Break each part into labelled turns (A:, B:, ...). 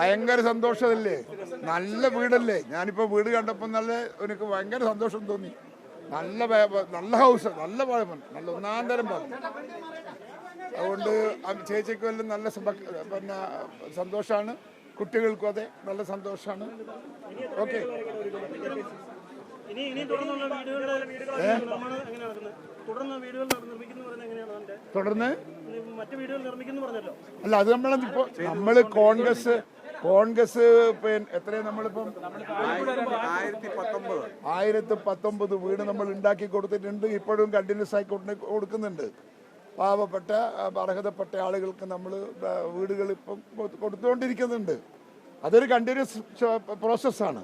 A: ഭയങ്കര സന്തോഷമല്ലേ? നല്ല വീടല്ലേ? ഞാനിപ്പോ വീട് കണ്ടപ്പോൾ നല്ല എനിക്ക് ഭയങ്കര സന്തോഷം തോന്നി. നല്ല നല്ല ഹൗസ് നല്ല പഴമൻ നല്ല ഒന്നാം തരം പഴം അതുകൊണ്ട് ചേച്ചിക്ക് എല്ലാം നല്ല പിന്നെ സന്തോഷമാണ് കുട്ടികൾക്കും അതെ നല്ല സന്തോഷമാണ് ഓക്കെ.
B: തുടർന്ന്
A: അല്ല അത് നമ്മളിപ്പോ നമ്മൾ കോൺഗ്രസ് കോൺഗ്രസ് പിന്നെ എത്രയും നമ്മളിപ്പം?
C: ആയിരത്തി പത്തൊമ്പത്
A: വീട് നമ്മൾ ഉണ്ടാക്കി കൊടുത്തിട്ടുണ്ട്. ഇപ്പോഴും കണ്ടിന്യൂസ് ആയി കൊടുക്കുന്നുണ്ട്. പാവപ്പെട്ട അർഹതപ്പെട്ട ആളുകൾക്ക് നമ്മൾ വീടുകൾ ഇപ്പം കൊടുത്തുകൊണ്ടിരിക്കുന്നുണ്ട്. അതൊരു കണ്ടിന്യൂസ് പ്രോസസ്സാണ്.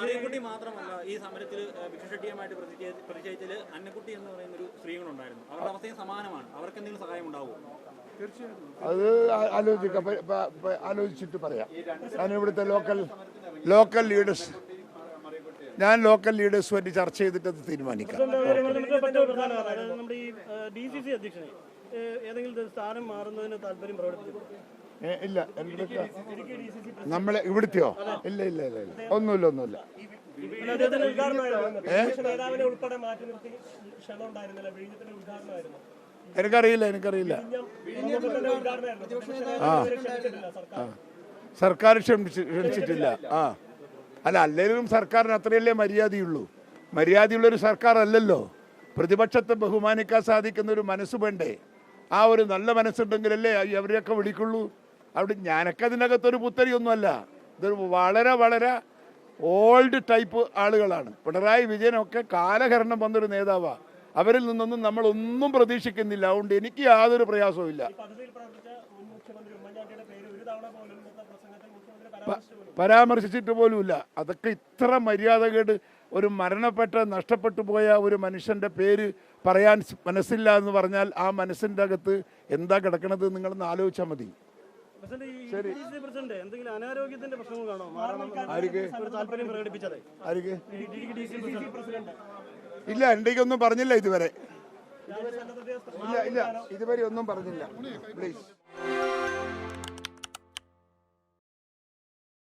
D: മറിയക്കുട്ടി മാത്രമല്ല ഈ സമരത്തിൽ ഭിക്ഷുഷട്ടിയുമായിട്ട് പ്രതിഷേധ- പ്രതിഷേധിച്ചതിൽ അന്നക്കുട്ടി എന്ന് പറയുന്ന ഒരു സ്ത്രീകളുണ്ടായിരുന്നു അവരുടെ അവസ്ഥയും സമാനമാണ്. അവർക്ക് എന്തെങ്കിലും സഹായം ഉണ്ടാവുമോ
A: അത് ആലോചിക്കാം. ആലോചിച്ചിട്ട് പറയാം. ഞാൻ ഇവിടുത്തെ ലോക്കൽ ലോക്കൽ ലീഡേഴ്സ് ഞാൻ ലോക്കൽ ലീഡേഴ്സ് ലീഡേഴ്സുമായിട്ട് ചർച്ച ചെയ്തിട്ട് അത് തീരുമാനിക്കാം
B: ഏതെങ്കിലും സ്ഥാനം മാറുന്നതിന് താല്പര്യം
A: ഇല്ല. നമ്മളെ ഇവിടുത്തെയോ? ഇല്ല ഇല്ല ഇല്ല ഇല്ല. ഒന്നുമില്ല ഒന്നുമില്ല. എനിക്കറിയില്ല എനിക്കറിയില്ല.
B: ആ. സർക്കാർ
A: ക്ഷണിച്ചിട്ടില്ല ആ. അല്ല അല്ലെങ്കിലും സർക്കാരിന് അത്രയല്ലേ മര്യാദയുള്ളൂ? മര്യാദയുള്ളൊരു സർക്കാർ അല്ലല്ലോ പ്രതിപക്ഷത്തെ ബഹുമാനിക്കാൻ സാധിക്കുന്ന ഒരു മനസ്സ് വേണ്ടേ? ആ ഒരു നല്ല മനസ്സുണ്ടെങ്കിലല്ലേ അവരെയൊക്കെ വിളിക്കുള്ളൂ? അവിടെ ഞാനൊക്കെ അതിനകത്തൊരു പുത്തരിയൊന്നുമല്ല. ഇതൊരു വളരെ വളരെ ഓൾഡ് ടൈപ്പ് ആളുകളാണ്. പിണറായി വിജയനൊക്കെ കാലഹരണം വന്നൊരു നേതാവാണ് അവരിൽ നിന്നൊന്നും നമ്മളൊന്നും പ്രതീക്ഷിക്കുന്നില്ല. അതുകൊണ്ട് എനിക്ക് യാതൊരു പ്രയാസവും ഇല്ല
B: പദ്ധതിയിൽ പ്രവർത്തിച്ച മുൻ മുഖ്യമന്ത്രി പേര് ഒരു തവണ പോലും ഇന്നത്തെ പ്രസംഗത്തിൽ മുഖ്യമന്ത്രി പരാമർശിച്ചു പോലും
A: പരാമർശിച്ചിട്ട് പോലുമില്ല. അതൊക്കെ ഇത്ര മര്യാദകേട് ഒരു മരണപ്പെട്ട നഷ്ടപ്പെട്ടു പോയ ഒരു മനുഷ്യന്റെ പേര് പറയാൻ മനസ്സില്ല എന്ന് പറഞ്ഞാൽ ആ മനസ്സിന്റെ അകത്ത് എന്താ കിടക്കണത് നിങ്ങളൊന്ന് ആലോചിച്ചാൽ മതി.
B: എന്തെങ്കിലും അനാരോഗ്യത്തിന്റെ താല്പര്യം പ്രകടിപ്പിച്ചത്?
A: ഇല്ല എന്റെ ഒന്നും പറഞ്ഞില്ല ഇതുവരെ. ഇല്ല ഇല്ല ഇതുവരെ ഒന്നും പറഞ്ഞില്ല. പ്ലീസ്